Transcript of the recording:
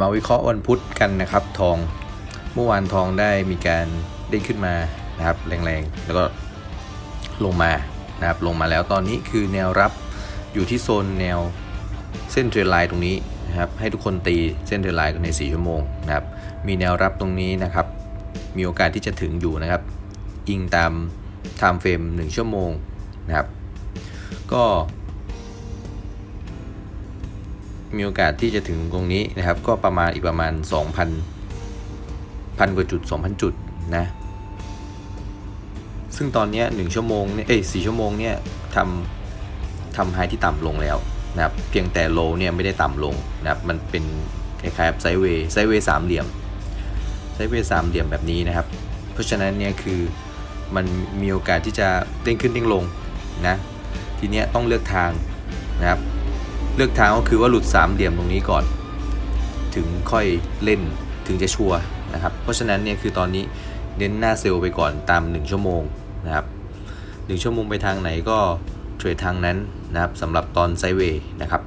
มาวิเคราะห์วันพุธกันนะครับทองเมื่อวานทองได้มีการเด้งขึ้นมานะครับแรงๆ แล้วก็ลงมานะครับลงมาแล้วตอนนี้คือแนวรับอยู่ที่โซนแนวเส้นเทรนไลน์ตรงนี้นะครับให้ทุกคนตีเส้นเทรนไลน์กันใน 4 ชั่วโมงนะครับมีแนวรับตรงนี้นะครับ มีโอกาสที่จะถึงอยู่นะครับ อิงตาม time frame 1ชั่วโมงนะครับก็ มีโอกาสที่จะถึงตรงนี้นะครับ ก็ประมาณอีกประมาณ 2,000พันกว่าจุด 2,000 จุดนะซึ่งตอนนี้ย1ชั่วโมงเนี่ยเอ้ย4ชั่วโมงเนี่ยทำทำไฮที่ต่ำลงแล้วนะครับเพียงแต่โลเนี่ยไม่ได้ต่ำลงนะครับมันเป็นคล้ายๆไซเวย์ไซเวย์สามเหลี่ยมไซเวย์สามเหลี่ยมแบบนี้นะครับ เพราะฉะนั้นเนี่ยคือมันมีโอกาสที่จะเด้งขึ้นเด้งลงนะทีเนี้ยต้องเลือกทางนะครับ เลือกทางก็คือว่าหลุดสามเหลี่ยมตรงนี้ก่อน ถึงค่อยเล่นถึงจะชัวร์นะครับ เพราะฉะนั้นเนี่ยคือตอนนี้เน้นหน้าเซลล์ไปก่อนตาม 1 ชั่วโมงนะครับ1ชั่วโมงไปทางไหนก็เทรดทางนั้นนะครับสำหรับตอนไซเวย์นะครับ